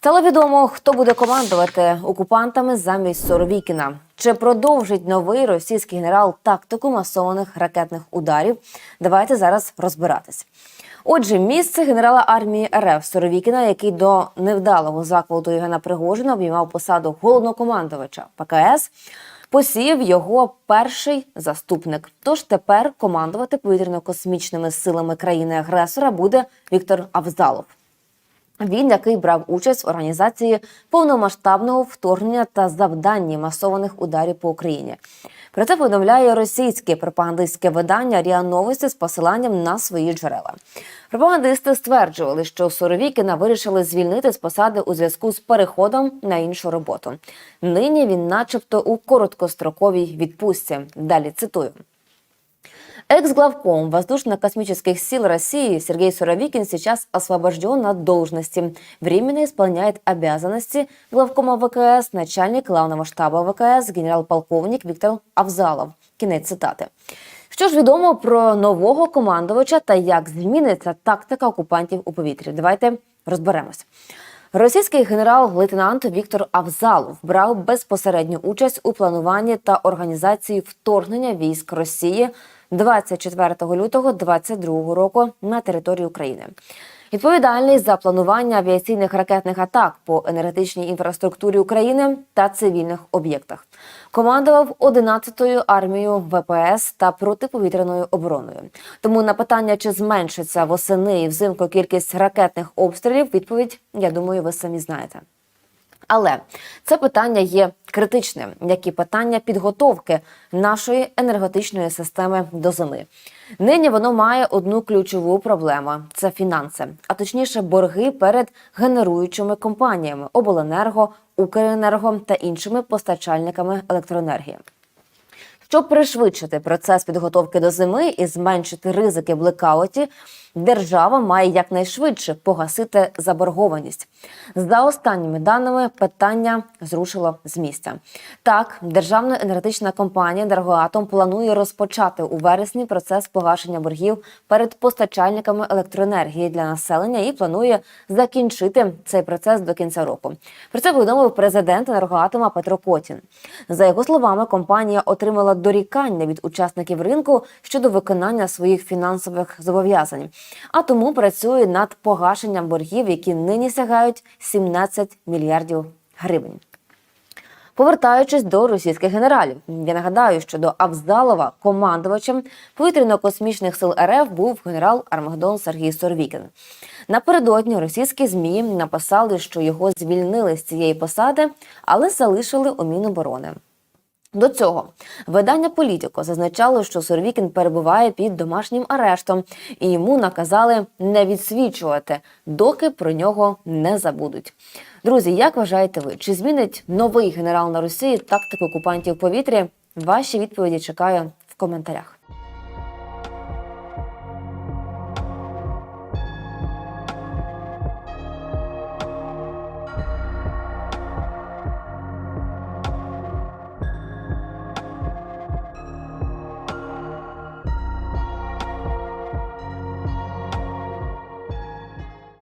Стало відомо, хто буде командувати окупантами замість Соровікіна. Чи продовжить новий російський генерал тактику масованих ракетних ударів? Давайте зараз розбиратись. Отже, місце генерала армії РФ Соровікіна, який до невдалого заколоту Євгена Пригожина обіймав посаду головнокомандувача ПКС, посів його перший заступник. Тож тепер командувати повітряно-космічними силами країни-агресора буде Віктор Авзалов. Він, який брав участь в організації повномасштабного вторгнення та завданні масованих ударів по Україні. Про це повідомляє російське пропагандистське видання РІА Новості з посиланням на свої джерела. Пропагандисти стверджували, що Соровікіна вирішили звільнити з посади у зв'язку з переходом на іншу роботу. Нині він, начебто, у короткостроковій відпустці. Далі цитую. Экс-главком воздушно-космических сил России Сергей Суровикин сейчас освобожден от должности. Временно исполняет обязанности главкома ВКС начальник главного штаба ВКС генерал-полковник Віктор Авзалов. Кінець цитати. Що ж відомо про нового командувача та як зміниться тактика окупантів у повітрі? Давайте розберемось. Російський генерал-лейтенант Віктор Авзалов брав безпосередню участь у плануванні та організації вторгнення військ Росії 24 лютого 2022 року на територію України. Відповідальний за планування авіаційних ракетних атак по енергетичній інфраструктурі України та цивільних об'єктах. Командував 11-ю армією ВПС та протиповітряною обороною. Тому на питання, чи зменшиться восени і взимку кількість ракетних обстрілів, відповідь я думаю, ви самі знаєте. Але це питання є критичним, як і питання підготовки нашої енергетичної системи до зими. Нині воно має одну ключову проблему це фінанси, а точніше, борги перед генеруючими компаніями обленерго, Укренерго та іншими постачальниками електроенергії. Щоб пришвидшити процес підготовки до зими і зменшити ризики блекауті, держава має якнайшвидше погасити заборгованість. За останніми даними, питання зрушило з місця. Так, державна енергетична компанія «Енергоатом» планує розпочати у вересні процес погашення боргів перед постачальниками електроенергії для населення і планує закінчити цей процес до кінця року. Про це повідомив президент енергоатома Петро Котін. За його словами, компанія отримала дорікання від учасників ринку щодо виконання своїх фінансових зобов'язань, а тому працює над погашенням боргів, які нині сягають 17 мільярдів гривень. Повертаючись до російських генералів, я нагадаю, що до Авздалова командувачем повітряно-космічних сил РФ був генерал Армагеддон Сергій Сорвікін. Напередодні російські змі написали, що його звільнили з цієї посади, але залишили у Міноборони. До цього видання Політіко зазначало, що Сорвікін перебуває під домашнім арештом, і йому наказали не відсвічувати, доки про нього не забудуть. Друзі, як вважаєте ви, чи змінить новий генерал на Росії тактику окупантів повітря? Ваші відповіді чекаю в коментарях.